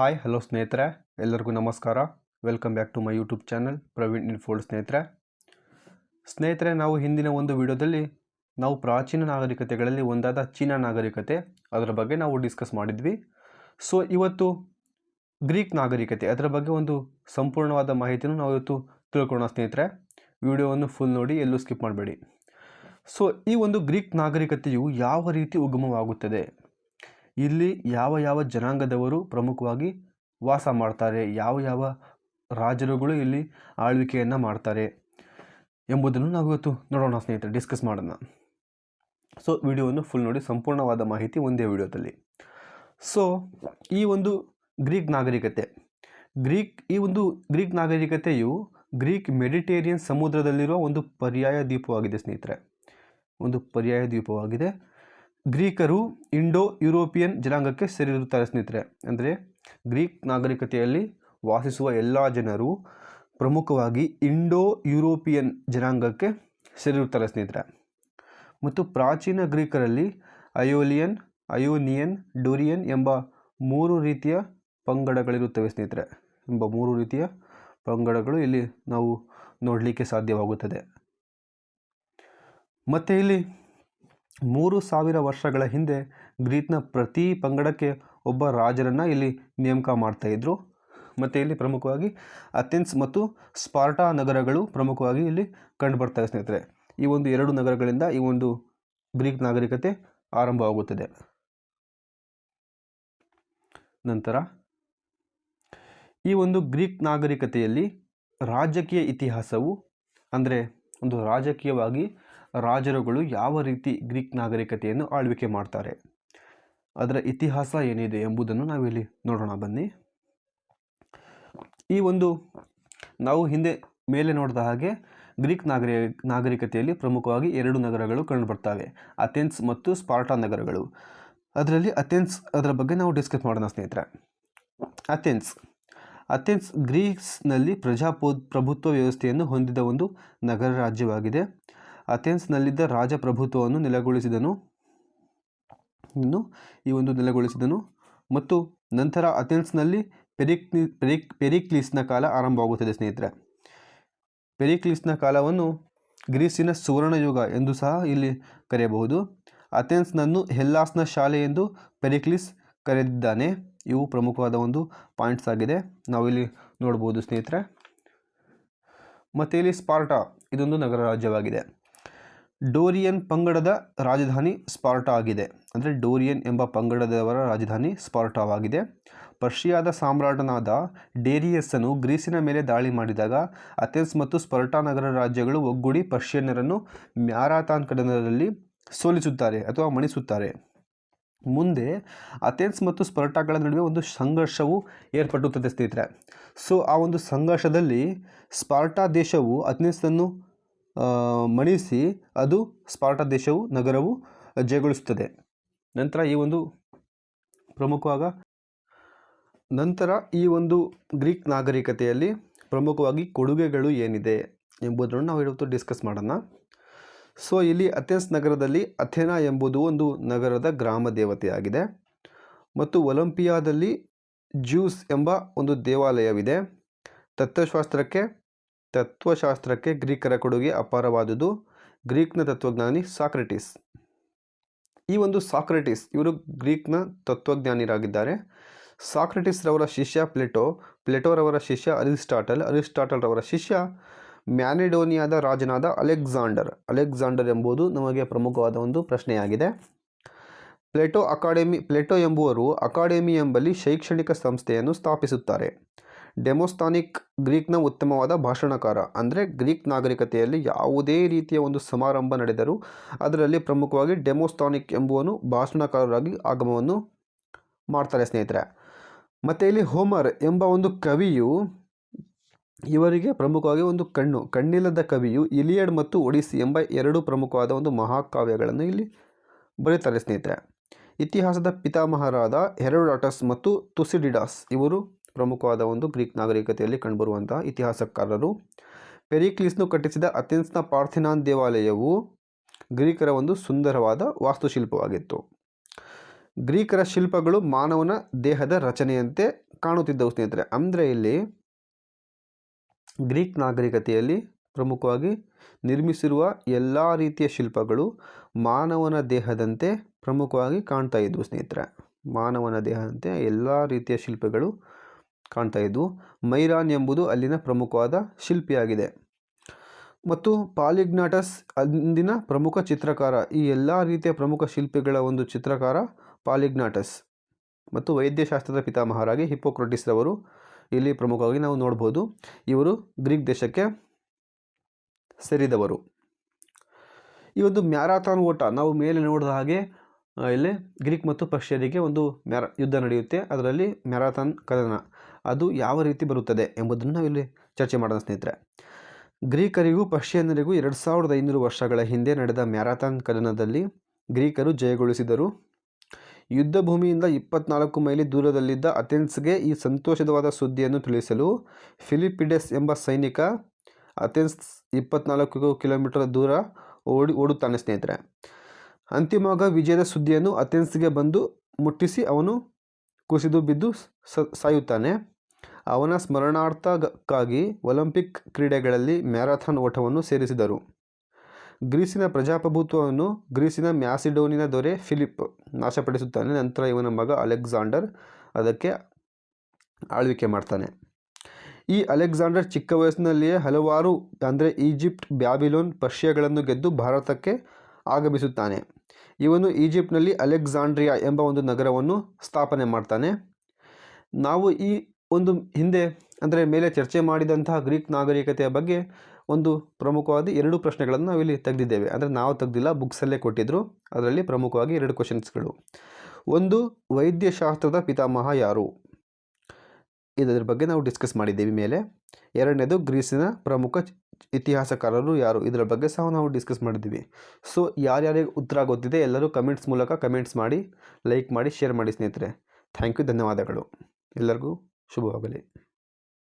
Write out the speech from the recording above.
Hi hello ಸ್ನೇಹಿತರೆ. ಎಲ್ಲರಿಗೂ ನಮಸ್ಕಾರ. Welcome back to my YouTube channel Praveen ಇನ್ಫೋಲ್ಡ್ ಸ್ನೇಹಿತರೆ. ಸ್ನೇಹಿತರೆ, ನಾವು ಹಿಂದಿನ ಒಂದು ವಿಡಿಯೋದಲ್ಲಿ ನಾವು ಪ್ರಾಚೀನ ನಾಗರಿಕತೆಗಳಲ್ಲಿ ಒಂದಾದ ಚೀನಾ ನಾಗರಿಕತೆ, ಅದರ ಬಗ್ಗೆ ನಾವು ಡಿಸ್ಕಸ್ ಮಾಡಿದ್ವಿ. ಸೊ ಇವತ್ತು ಗ್ರೀಕ್ ನಾಗರಿಕತೆ, ಅದರ ಬಗ್ಗೆ ಒಂದು ಸಂಪೂರ್ಣವಾದ ಮಾಹಿತಿಯನ್ನು ನಾವು ಇವತ್ತು ತಿಳ್ಕೊಳ್ಳೋಣ ಸ್ನೇಹಿತರೆ. ವಿಡಿಯೋವನ್ನು ಫುಲ್ ನೋಡಿ, ಎಲ್ಲೂ ಸ್ಕಿಪ್ ಮಾಡಬೇಡಿ. ಸೊ ಈ ಒಂದು ಗ್ರೀಕ್ ನಾಗರಿಕತೆಯು ಯಾವ ರೀತಿ ಉಗಮವಾಗುತ್ತದೆ? ಇಲ್ಲಿ ಯಾವ ಯಾವ ಜನಾಂಗದವರು ಪ್ರಮುಖವಾಗಿ ವಾಸ ಮಾಡ್ತಾರೆ, ಯಾವ ಯಾವ ರಾಜರುಗಳು ಇಲ್ಲಿ ಆಳ್ವಿಕೆಯನ್ನು ಮಾಡ್ತಾರೆ ಎಂಬುದನ್ನು ನಾವು ಇವತ್ತು ನೋಡೋಣ ಸ್ನೇಹಿತರೆ ಡಿಸ್ಕಸ್ ಮಾಡೋಣ. ಸೊ ವಿಡಿಯೋವನ್ನು ಫುಲ್ ನೋಡಿ, ಸಂಪೂರ್ಣವಾದ ಮಾಹಿತಿ ಒಂದೇ ವಿಡಿಯೋದಲ್ಲಿ. ಸೊ ಈ ಒಂದು ಗ್ರೀಕ್ ನಾಗರಿಕತೆ. ಗ್ರೀಕ್ ಈ ಒಂದು ಗ್ರೀಕ್ ನಾಗರಿಕತೆಯು ಗ್ರೀಕ್ ಮೆಡಿಟೇರಿಯನ್ ಸಮುದ್ರದಲ್ಲಿರುವ ಒಂದು ಪರ್ಯಾಯ ದ್ವೀಪವಾಗಿದೆ ಸ್ನೇಹಿತರೆ. ಒಂದು ಪರ್ಯಾಯ ದ್ವೀಪವಾಗಿದೆ. ಗ್ರೀಕರು ಇಂಡೋ ಯುರೋಪಿಯನ್ ಜನಾಂಗಕ್ಕೆ ಸೇರಿರುತ್ತಾರೆ, ಸ್ನೇಹಿತರೆ. ಅಂದರೆ ಗ್ರೀಕ್ ನಾಗರಿಕತೆಯಲ್ಲಿ ವಾಸಿಸುವ ಎಲ್ಲ ಜನರು ಪ್ರಮುಖವಾಗಿ ಇಂಡೋ ಯುರೋಪಿಯನ್ ಜನಾಂಗಕ್ಕೆ ಸೇರಿರುತ್ತಾರೆ, ಸ್ನೇಹಿತರೆ. ಮತ್ತು ಪ್ರಾಚೀನ ಗ್ರೀಕರಲ್ಲಿ ಅಯೋಲಿಯನ್, ಅಯೋನಿಯನ್, ಡೋರಿಯನ್ ಎಂಬ ಮೂರು ರೀತಿಯ ಪಂಗಡಗಳಿರುತ್ತವೆ, ಸ್ನೇಹಿತರೆ. ಎಂಬ ಮೂರು ರೀತಿಯ ಪಂಗಡಗಳು ಇಲ್ಲಿ ನಾವು ನೋಡಲಿಕ್ಕೆ ಸಾಧ್ಯವಾಗುತ್ತದೆ. ಮತ್ತು ಇಲ್ಲಿ ಮೂರು ಸಾವಿರ ವರ್ಷಗಳ ಹಿಂದೆ ಗ್ರೀಕ್ನ ಪ್ರತಿ ಪಂಗಡಕ್ಕೆ ಒಬ್ಬ ರಾಜರನ್ನು ಇಲ್ಲಿ ನೇಮಕ ಮಾಡ್ತಾಯಿದ್ರು ಮತ್ತು ಇಲ್ಲಿ ಪ್ರಮುಖವಾಗಿ ಅಥೆನ್ಸ್ ಮತ್ತು ಸ್ಪಾರ್ಟಾ ನಗರಗಳು ಪ್ರಮುಖವಾಗಿ ಇಲ್ಲಿ ಕಂಡುಬರ್ತವೆ ಸ್ನೇಹಿತರೆ. ಈ ಒಂದು ಎರಡು ನಗರಗಳಿಂದ ಈ ಒಂದು ಗ್ರೀಕ್ ನಾಗರಿಕತೆ ಆರಂಭವಾಗುತ್ತದೆ. ನಂತರ ಈ ಒಂದು ಗ್ರೀಕ್ ನಾಗರಿಕತೆಯಲ್ಲಿ ರಾಜಕೀಯ ಇತಿಹಾಸವು, ಅಂದರೆ ಒಂದು ರಾಜಕೀಯವಾಗಿ ರಾಜರುಗಳು ಯಾವ ರೀತಿ ಗ್ರೀಕ್ ನಾಗರಿಕತೆಯನ್ನು ಆಳ್ವಿಕೆ ಮಾಡ್ತಾರೆ? ಅದರ ಇತಿಹಾಸ ಏನಿದೆ ಎಂಬುದನ್ನು ನಾವಿಲ್ಲಿ ನೋಡೋಣ, ಬನ್ನಿ. ಈ ಒಂದು ನಾವು ಹಿಂದೆ ಮೇಲೆ ನೋಡಿದ ಹಾಗೆ ಗ್ರೀಕ್ ನಾಗರಿ, ನಾಗರಿಕತೆಯಲ್ಲಿ ಪ್ರಮುಖವಾಗಿ ಎರಡು ನಗರಗಳು ಕಂಡುಬರ್ತವೆ, ಅಥೆನ್ಸ್ ಮತ್ತು ಸ್ಪಾರ್ಟಾ ನಗರಗಳು. ಅದರಲ್ಲಿ ಅಥೆನ್ಸ್ ಅದರ ಬಗ್ಗೆ ನಾವು ಡಿಸ್ಕಸ್ ಮಾಡೋಣ, ಸ್ನೇಹಿತರೆ. ಅಥೆನ್ಸ್. ಅಥೆನ್ಸ್ ಗ್ರೀಕ್ಸ್ನಲ್ಲಿ ಪ್ರಜಾಪ್ರಭುತ್ವ ಪ್ರಭುತ್ವ ವ್ಯವಸ್ಥೆಯನ್ನು ಹೊಂದಿದ ಒಂದು ನಗರ ರಾಜ್ಯವಾಗಿದೆ. ಅಥೆನ್ಸ್ನಲ್ಲಿದ್ದ ರಾಜಪ್ರಭುತ್ವವನ್ನು ನೆಲೆಗೊಳಿಸಿದನು. ಇನ್ನು ಈ ಒಂದು ನೆಲೆಗೊಳಿಸಿದನು. ಮತ್ತು ನಂತರ ಅಥೆನ್ಸ್ನಲ್ಲಿ ಪೆರಿಕ್ನಿ ಪೆರಿಕ್, ಪೆರಿಕ್ಲಿಸ್ನ ಕಾಲ ಆರಂಭವಾಗುತ್ತದೆ, ಸ್ನೇಹಿತರೆ. ಪೆರಿಕ್ಲಿಸ್ನ ಕಾಲವನ್ನು ಗ್ರೀಸಿನ ಸುವರ್ಣಯುಗ ಎಂದು ಸಹ ಇಲ್ಲಿ ಕರೆಯಬಹುದು. ಅಥೆನ್ಸ್ನನ್ನು ಹೆಲ್ಲಾಸ್ನ ಶಾಲೆ ಎಂದು ಪೆರಿಕ್ಲಿಸ್ ಕರೆದಿದ್ದಾನೆ. ಇವು ಪ್ರಮುಖವಾದ ಒಂದು ಪಾಯಿಂಟ್ಸ್ ಆಗಿದೆ. ನಾವಿಲ್ಲಿ ನೋಡ್ಬೋದು ಸ್ನೇಹಿತರೆ. ಮತ್ತು ಇಲ್ಲಿ ಸ್ಪಾರ್ಟಾ, ಇದೊಂದು ನಗರ ರಾಜ್ಯವಾಗಿದೆ. ಡೋರಿಯನ್ ಪಂಗಡದ ರಾಜಧಾನಿ ಸ್ಪಾರ್ಟಾ ಆಗಿದೆ. ಅಂದರೆ ಡೋರಿಯನ್ ಎಂಬ ಪಂಗಡದವರ ರಾಜಧಾನಿ ಸ್ಪಾರ್ಟಾವಾಗಿದೆ. ಪರ್ಷಿಯಾದ ಸಾಮ್ರಾಟನಾದ ಡೇರಿಯಸ್ಸನ್ನು ಗ್ರೀಸಿನ ಮೇಲೆ ದಾಳಿ ಮಾಡಿದಾಗ ಅಥೆನ್ಸ್ ಮತ್ತು ಸ್ಪರ್ಟಾ ನಗರ ರಾಜ್ಯಗಳು ಒಗ್ಗೂಡಿ ಪರ್ಷಿಯನ್ನರನ್ನು ಮ್ಯಾರಾಥಾನ್ ಕಡನದಲ್ಲಿ ಸೋಲಿಸುತ್ತಾರೆ ಅಥವಾ ಮಣಿಸುತ್ತಾರೆ. ಮುಂದೆ ಅಥೆನ್ಸ್ ಮತ್ತು ಸ್ಪರ್ಟಾಗಳ ನಡುವೆ ಒಂದು ಸಂಘರ್ಷವು ಏರ್ಪಟ್ಟುತ್ತದೆ ಸ್ನೇಹಿತರೆ. ಸೊ, ಆ ಒಂದು ಸಂಘರ್ಷದಲ್ಲಿ ಸ್ಪಾರ್ಟಾ ದೇಶವು ಅಥೆನ್ಸನ್ನು ಮಣಿಸಿ ಅದು ಸ್ಪಾರ್ಟ ದೇಶವು, ನಗರವು ಜಯಗೊಳಿಸುತ್ತದೆ. ನಂತರ ಈ ಒಂದು ಪ್ರಮುಖವಾಗ ನಂತರ ಈ ಒಂದು ಗ್ರೀಕ್ ನಾಗರಿಕತೆಯಲ್ಲಿ ಪ್ರಮುಖವಾಗಿ ಕೊಡುಗೆಗಳು ಏನಿದೆ ಎಂಬುದನ್ನು ನಾವು ಇವತ್ತು ಡಿಸ್ಕಸ್ ಮಾಡೋಣ. ಸೊ, ಇಲ್ಲಿ ಅಥೆನ್ಸ್ ನಗರದಲ್ಲಿ ಅಥೆನಾ ಎಂಬುದು ಒಂದು ನಗರದ ಗ್ರಾಮ ದೇವತೆಯಾಗಿದೆ. ಮತ್ತು ಒಲಂಪಿಯಾದಲ್ಲಿ ಜ್ಯೂಸ್ ಎಂಬ ಒಂದು ದೇವಾಲಯವಿದೆ. ತತ್ವಶಾಸ್ತ್ರಕ್ಕೆ ತತ್ವಶಾಸ್ತ್ರಕ್ಕೆ ಗ್ರೀಕರ ಕೊಡುಗೆ ಅಪಾರವಾದುದು. ಗ್ರೀಕ್ನ ತತ್ವಜ್ಞಾನಿ ಸಾಕ್ರೆಟಿಸ್. ಈ ಒಂದು ಸಾಕ್ರೆಟಿಸ್, ಇವರು ಗ್ರೀಕ್ನ ತತ್ವಜ್ಞಾನಿರಾಗಿದ್ದಾರೆ. ಸಾಕ್ರೆಟಿಸ್ ರವರ ಶಿಷ್ಯ ಪ್ಲೇಟೋ, ಪ್ಲೇಟೋರವರ ಶಿಷ್ಯ ಅರಿಸ್ಟಾಟಲ್ ಅರಿಸ್ಟಾಟಲ್ ರವರ ಶಿಷ್ಯ ಮ್ಯಾನಿಡೋನಿಯಾದ ರಾಜನಾದ ಅಲೆಕ್ಸಾಂಡರ್. ಅಲೆಕ್ಸಾಂಡರ್ ಎಂಬುದು ನಮಗೆ ಪ್ರಮುಖವಾದ ಒಂದು ಪ್ರಶ್ನೆಯಾಗಿದೆ. ಪ್ಲೇಟೋ ಅಕಾಡೆಮಿ, ಪ್ಲೇಟೋ ಎಂಬುವರು ಅಕಾಡೆಮಿ ಎಂಬಲ್ಲಿ ಶೈಕ್ಷಣಿಕ ಸಂಸ್ಥೆಯನ್ನು ಸ್ಥಾಪಿಸುತ್ತಾರೆ. ಡೆಮೋಸ್ತಾನಿಕ್ ಗ್ರೀಕ್ನ ಉತ್ತಮವಾದ ಭಾಷಣಕಾರ, ಅಂದರೆ ಗ್ರೀಕ್ ನಾಗರಿಕತೆಯಲ್ಲಿ ಯಾವುದೇ ರೀತಿಯ ಒಂದು ಸಮಾರಂಭ ನಡೆದರೂ ಅದರಲ್ಲಿ ಪ್ರಮುಖವಾಗಿ ಡೆಮೋಸ್ತಾನಿಕ್ ಎಂಬುವನು ಭಾಷಣಕಾರರಾಗಿ ಆಗಮವನ್ನು ಮಾಡ್ತಾರೆ ಸ್ನೇಹಿತರೆ. ಮತ್ತು ಇಲ್ಲಿ ಹೋಮರ್ ಎಂಬ ಒಂದು ಕವಿಯು ಇವರಿಗೆ ಪ್ರಮುಖವಾಗಿ ಒಂದು ಕಣ್ಣು, ಕಣ್ಣಿಲ್ಲದ ಕವಿಯು ಇಲಿಯಡ್ ಮತ್ತು ಒಡಿಸಿ ಎಂಬ ಎರಡು ಪ್ರಮುಖವಾದ ಒಂದು ಮಹಾಕಾವ್ಯಗಳನ್ನು ಇಲ್ಲಿ ಬರೀತಾರೆ ಸ್ನೇಹಿತರೆ. ಇತಿಹಾಸದ ಪಿತಾಮಹರಾದ ಹೆರೋಡಾಟಸ್ ಮತ್ತು ತುಸಿಡಿಡಾಸ್ ಇವರು ಪ್ರಮುಖವಾದ ಒಂದು ಗ್ರೀಕ್ ನಾಗರಿಕತೆಯಲ್ಲಿ ಕಂಡುಬರುವಂತಹ ಇತಿಹಾಸಕಾರರು. ಪೆರಿಕ್ಲಿಸ್ನು ಕಟ್ಟಿಸಿದ ಅಥೆನ್ಸ್ನ ಪಾರ್ಥಿನಾನ್ ದೇವಾಲಯವು ಗ್ರೀಕರ ಒಂದು ಸುಂದರವಾದ ವಾಸ್ತುಶಿಲ್ಪವಾಗಿತ್ತು. ಗ್ರೀಕರ ಶಿಲ್ಪಗಳು ಮಾನವನ ದೇಹದ ರಚನೆಯಂತೆ ಕಾಣುತ್ತಿದ್ದವು ಸ್ನೇಹಿತರೆ. ಅಂದರೆ ಇಲ್ಲಿ ಗ್ರೀಕ್ ನಾಗರಿಕತೆಯಲ್ಲಿ ಪ್ರಮುಖವಾಗಿ ನಿರ್ಮಿಸಿರುವ ಎಲ್ಲ ರೀತಿಯ ಶಿಲ್ಪಗಳು ಮಾನವನ ದೇಹದಂತೆ ಪ್ರಮುಖವಾಗಿ ಕಾಣ್ತಾ ಇದ್ವು ಸ್ನೇಹಿತರೆ. ಮಾನವನ ದೇಹದಂತೆ ಎಲ್ಲ ರೀತಿಯ ಶಿಲ್ಪಗಳು ಕಾಣ್ತಾ ಇದ್ವು ಮೈರಾನ್ ಎಂಬುದು ಅಲ್ಲಿನ ಪ್ರಮುಖವಾದ ಶಿಲ್ಪಿಯಾಗಿದೆ. ಮತ್ತು ಪಾಲಿಗ್ನಾಟಸ್ ಅಂದಿನ ಪ್ರಮುಖ ಚಿತ್ರಕಾರ. ಈ ಎಲ್ಲ ರೀತಿಯ ಪ್ರಮುಖ ಶಿಲ್ಪಿಗಳ ಒಂದು ಚಿತ್ರಕಾರ ಪಾಲಿಗ್ನಾಟಸ್. ಮತ್ತು ವೈದ್ಯಶಾಸ್ತ್ರದ ಪಿತಾಮಹರಾಗಿ ಹಿಪ್ಪೋಕ್ರಟಿಸ್ ರವರು ಇಲ್ಲಿ ಪ್ರಮುಖವಾಗಿ ನಾವು ನೋಡ್ಬೋದು. ಇವರು ಗ್ರೀಕ್ ದೇಶಕ್ಕೆ ಸೇರಿದವರು. ಈ ಒಂದು ಮ್ಯಾರಾಥಾನ್ ಓಟ ನಾವು ಮೇಲೆ ನೋಡಿದ ಹಾಗೆ ಇಲ್ಲಿ ಗ್ರೀಕ್ ಮತ್ತು ಪರ್ಷಿಯರಿಗೆ ಒಂದು ಮ್ಯಾರ, ಯುದ್ಧ ನಡೆಯುತ್ತೆ. ಅದರಲ್ಲಿ ಮ್ಯಾರಾಥಾನ್ ಕದನ. ಅದು ಯಾವ ರೀತಿ ಬರುತ್ತದೆ ಎಂಬುದನ್ನು ಇಲ್ಲಿ ಚರ್ಚೆ ಮಾಡೋಣ, ಸ್ನೇಹಿತರೆ. ಗ್ರೀಕರಿಗೂ ಪರ್ಷಿಯನ್ನರಿಗೂ ಎರಡು ಸಾವಿರದ ಐನೂರು ವರ್ಷಗಳ ಹಿಂದೆ ನಡೆದ ಮ್ಯಾರಥಾನ್ ಕದನದಲ್ಲಿ ಗ್ರೀಕರು ಜಯಗೊಳಿಸಿದರು. ಯುದ್ಧ ಭೂಮಿಯಿಂದ ಇಪ್ಪತ್ನಾಲ್ಕು ಮೈಲಿ ದೂರದಲ್ಲಿದ್ದ ಅಥೆನ್ಸ್ಗೆ ಈ ಸಂತೋಷದವಾದ ಸುದ್ದಿಯನ್ನು ತಿಳಿಸಲು ಫಿಲಿಪಿಡೆಸ್ ಎಂಬ ಸೈನಿಕ ಅಥೆನ್ಸ್ ಇಪ್ಪತ್ನಾಲ್ಕು ಕಿಲೋಮೀಟರ್ ದೂರ ಓಡಿ, ಓಡುತ್ತಾನೆ, ಸ್ನೇಹಿತರೆ. ಅಂತಿಮವಾಗ ವಿಜಯದ ಸುದ್ದಿಯನ್ನು ಅಥೆನ್ಸ್ಗೆ ಬಂದು ಮುಟ್ಟಿಸಿ ಅವನು ಕುಸಿದು ಬಿದ್ದು ಸಾಯುತ್ತಾನೆ. ಅವನ ಸ್ಮರಣಾರ್ಥಕ್ಕಾಗಿ ಒಲಿಂಪಿಕ್ ಕ್ರೀಡೆಗಳಲ್ಲಿ ಮ್ಯಾರಥಾನ್ ಓಟವನ್ನು ಸೇರಿಸಿದರು. ಗ್ರೀಸಿನ ಪ್ರಜಾಪ್ರಭುತ್ವವನ್ನು ಗ್ರೀಸಿನ ಮ್ಯಾಸಿಡೋನಿನ ದೊರೆ ಫಿಲಿಪ್ ನಾಶಪಡಿಸುತ್ತಾನೆ. ನಂತರ ಇವನ ಮಗ ಅಲೆಕ್ಸಾಂಡರ್ ಅದಕ್ಕೆ ಆಳ್ವಿಕೆ ಮಾಡ್ತಾನೆ. ಈ ಅಲೆಕ್ಸಾಂಡರ್ ಚಿಕ್ಕ ವಯಸ್ಸಿನಲ್ಲಿಯೇ ಹಲವಾರು, ಅಂದರೆ ಈಜಿಪ್ಟ್, ಬ್ಯಾಬಿಲೋನ್, ಪರ್ಷಿಯಾಗಳನ್ನು ಗೆದ್ದು ಭಾರತಕ್ಕೆ ಆಗಮಿಸುತ್ತಾನೆ. ಇವನು ಈಜಿಪ್ಟ್ನಲ್ಲಿ ಅಲೆಕ್ಸಾಂಡ್ರಿಯಾ ಎಂಬ ಒಂದು ನಗರವನ್ನು ಸ್ಥಾಪನೆ ಮಾಡ್ತಾನೆ. ನಾವು ಈ ಒಂದು ಹಿಂದೆ, ಅಂದರೆ ಮೇಲೆ ಚರ್ಚೆ ಮಾಡಿದಂತಹ ಗ್ರೀಕ್ ನಾಗರಿಕತೆಯ ಬಗ್ಗೆ ಒಂದು ಪ್ರಮುಖವಾದ ಎರಡು ಪ್ರಶ್ನೆಗಳನ್ನು ನಾವಿಲ್ಲಿ ತೆಗೆದಿದ್ದೇವೆ. ಅಂದರೆ ನಾವು ತೆಗೆದಿಲ್ಲ ಬುಕ್ಸಲ್ಲೇ ಕೊಟ್ಟಿದ್ದರು ಅದರಲ್ಲಿ ಪ್ರಮುಖವಾಗಿ ಎರಡು ಕ್ವಶನ್ಸ್ಗಳು ಒಂದು, ವೈದ್ಯಶಾಸ್ತ್ರದ ಪಿತಾಮಹ ಯಾರು? ಇದರ ಬಗ್ಗೆ ನಾವು ಡಿಸ್ಕಸ್ ಮಾಡಿದ್ದೀವಿ ಮೇಲೆ. ಎರಡನೇದು, ಗ್ರೀಸಿನ ಪ್ರಮುಖ ಇತಿಹಾಸಕಾರರು ಯಾರು? ಇದರ ಬಗ್ಗೆ ಸಹ ನಾವು ಡಿಸ್ಕಸ್ ಮಾಡಿದ್ದೀವಿ. ಸೊ ಯಾರ್ಯಾರಿಗೆ ಉತ್ತರ ಗೊತ್ತಿದೆ ಎಲ್ಲರೂ ಕಮೆಂಟ್ಸ್ ಮೂಲಕ ಕಮೆಂಟ್ಸ್ ಮಾಡಿ ಲೈಕ್ ಮಾಡಿ ಶೇರ್ ಮಾಡಿ ಸ್ನೇಹಿತರೆ. ಥ್ಯಾಂಕ್ ಯು ಧನ್ಯವಾದಗಳು. ಎಲ್ಲರಿಗೂ ಶುಭವಾಗಲಿ.